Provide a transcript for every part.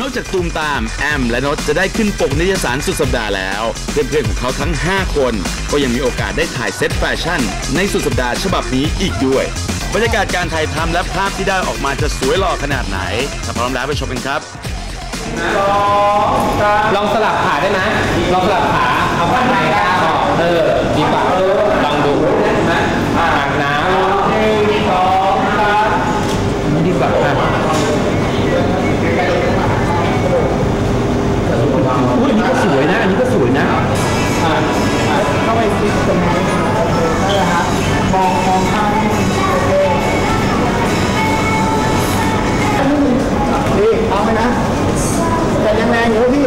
นอกจากตูมตาม แอม และนดจะได้ขึ้นปกนิตยสารสุดสัปดาห์แล้ว เพื่อนๆของเขาทั้ง 5 คน ก็ยังมีโอกาสได้ถ่ายเซตแฟชั่น ในสุดสัปดาห์ฉบับนี้อีกด้วย บรรยากาศการถ่ายทำและภาพที่ได้ออกมาจะสวยหล่อขนาดไหน ถ้าพร้อมแล้วไปชมกันครับลองสลับขาได้ไหมลองสลับขาเอาขาไหนก้าวออกเออดีกว่าเออลองดูนะอ่างน้ำหนึ่งสองสามมันดีกว่า อุ้ยอันนี้ก็สวยนะ อันนี้ก็สวยนะอะเข้าไปซิตรงนี้นั่นแหละครับมองมองข้างโอเคนี่เอาไปนะแต่ยังแรงอยู่พี่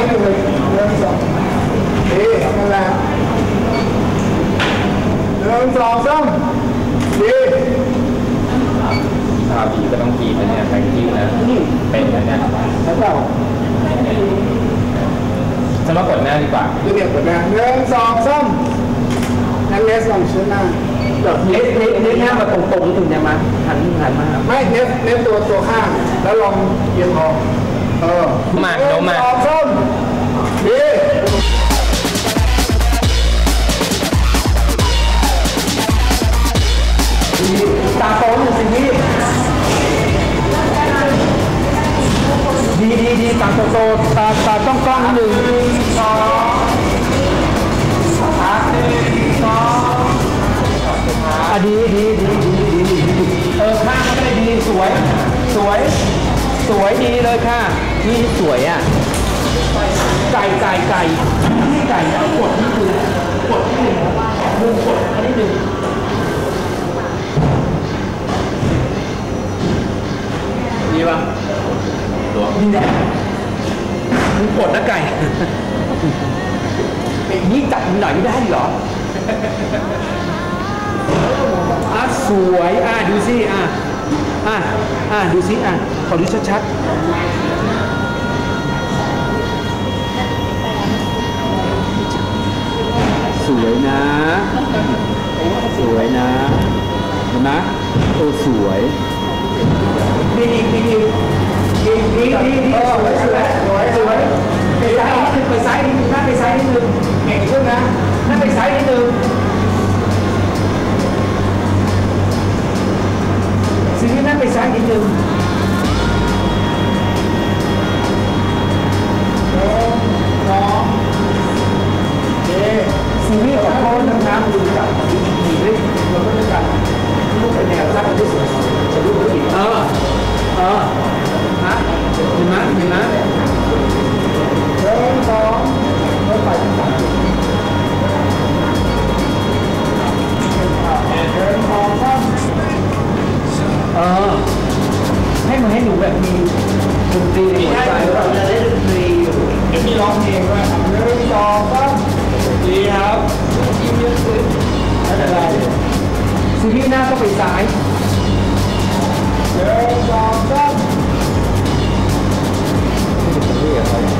นี่เลยหนึ่งสองเฮ้ยนั่นแหละหนึ่งสองสามดีถ้าผีก็ต้องกีนะเนี่ยแทงกีนะเป็นนะเนี่ยแล้วเปล่าฉันว่ากดหน้าดีกว่าดูเนี่ยกดหนะหนึ่งสองสามนั่นเลสลองชิ้นหน้าเล็กเล็กเล็กหน้ามาตรงๆถึงจะมาหันหันมาไม่เนสเนสตัวตัวข้างแล้วลองเอียงคอเมาหนึ่โนงมาดีตาโตหนึ่สิพี่ดีดีดีตาโตโตตาตาต้องกล้องหนึ่งสองอะดีดีดีดีดีดีเออข้างก็ได้ดีสวย สวย สวยดีเลยค่ะ นี่สวยอะไก่ไก่ไก่นี่ไก่แล้วกดนี่คือกดที่หนึ่งมุมกดอันนี้หนึ่งดีป่ะตัวดีแหละมึงกดนะไก่นี่จับมึงหน่อยไม่ได้เหรออะสวยอะดูสิอะอะอะดูสิอะ ขอดูชัดๆ สวยนะ สวยนะเห็นไหมโอ้สวยดีดีดีดีดีดีดีสวยสวยสวยสวยไปซ้ายนิดนึงไปซ้ายนิดนึงหน้าไปซ้ายนิดนึงเก่งขึ้นนะหน้าไปซ้ายนิดนึง ให้มันให้หนูแบบมีดนตรีในหัวใจเราจะได้ดนตรีอยู่เดี๋ยวพี่ร้องเพลงด้วยหนึ่งสองสามดีครับยิ้มเยอะขึ้นไม่เป็นไรซีรีส์หน้าก็ไปซ้ายหนึ่งสองสามอ่า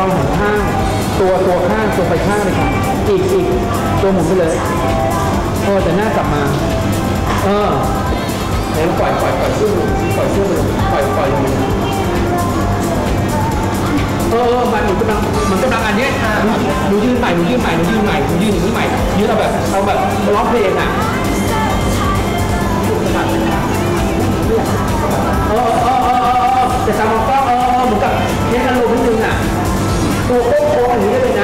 องหันข้าง ตัวตัวข้างตัวไปข้างเลยครับอีกอีกตัวหมุนไปเลยโอ้แต่หน้ากลับมา เออเห็นปล่อยปล่อยปล่อยสู้ปล่อยสู้ไปปล่อยปล่อยเออมันหนูกำลังมันกำลังอันนี้หนูยืนใหม่หนูยืนใหม่หนูยืนใหม่หนูยืนอย่างนี้ใหม่ยืนเอาแบบเอาแบบร้องเพลงอะเออเออเออเออจะจำ Pupuk.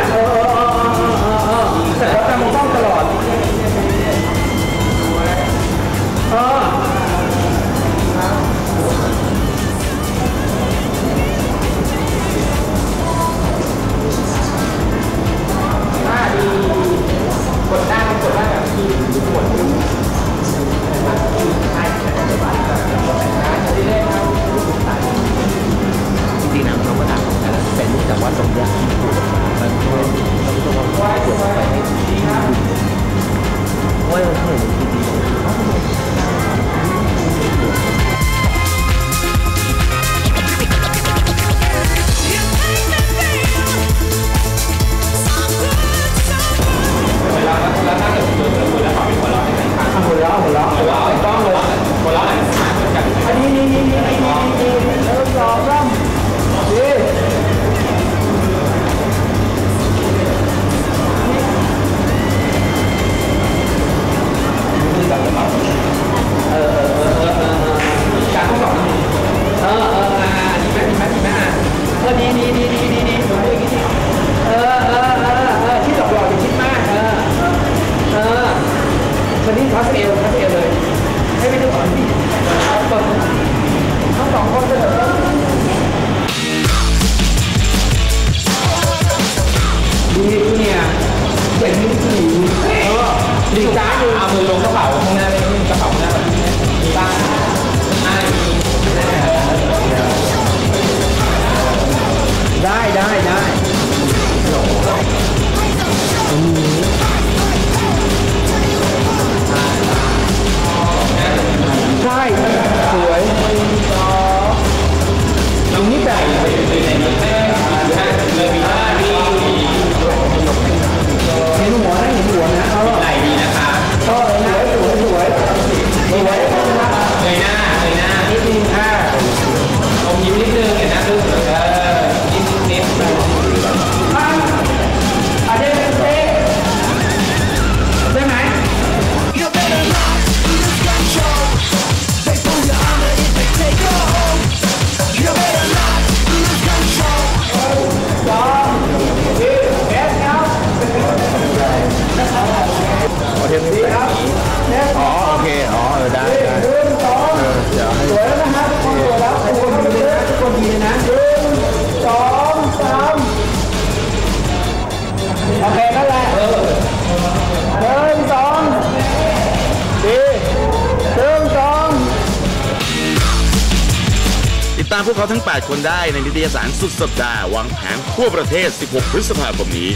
李杂 โอเคนั่นแหละหนึ่สองสี่หนึ่งสองติดตามพวกเขาทั้ง 8 คนได้ในนิตยสารสุดสัปดาห์วางแผนทั่วประเทศ 16 พฤษภาคมนี้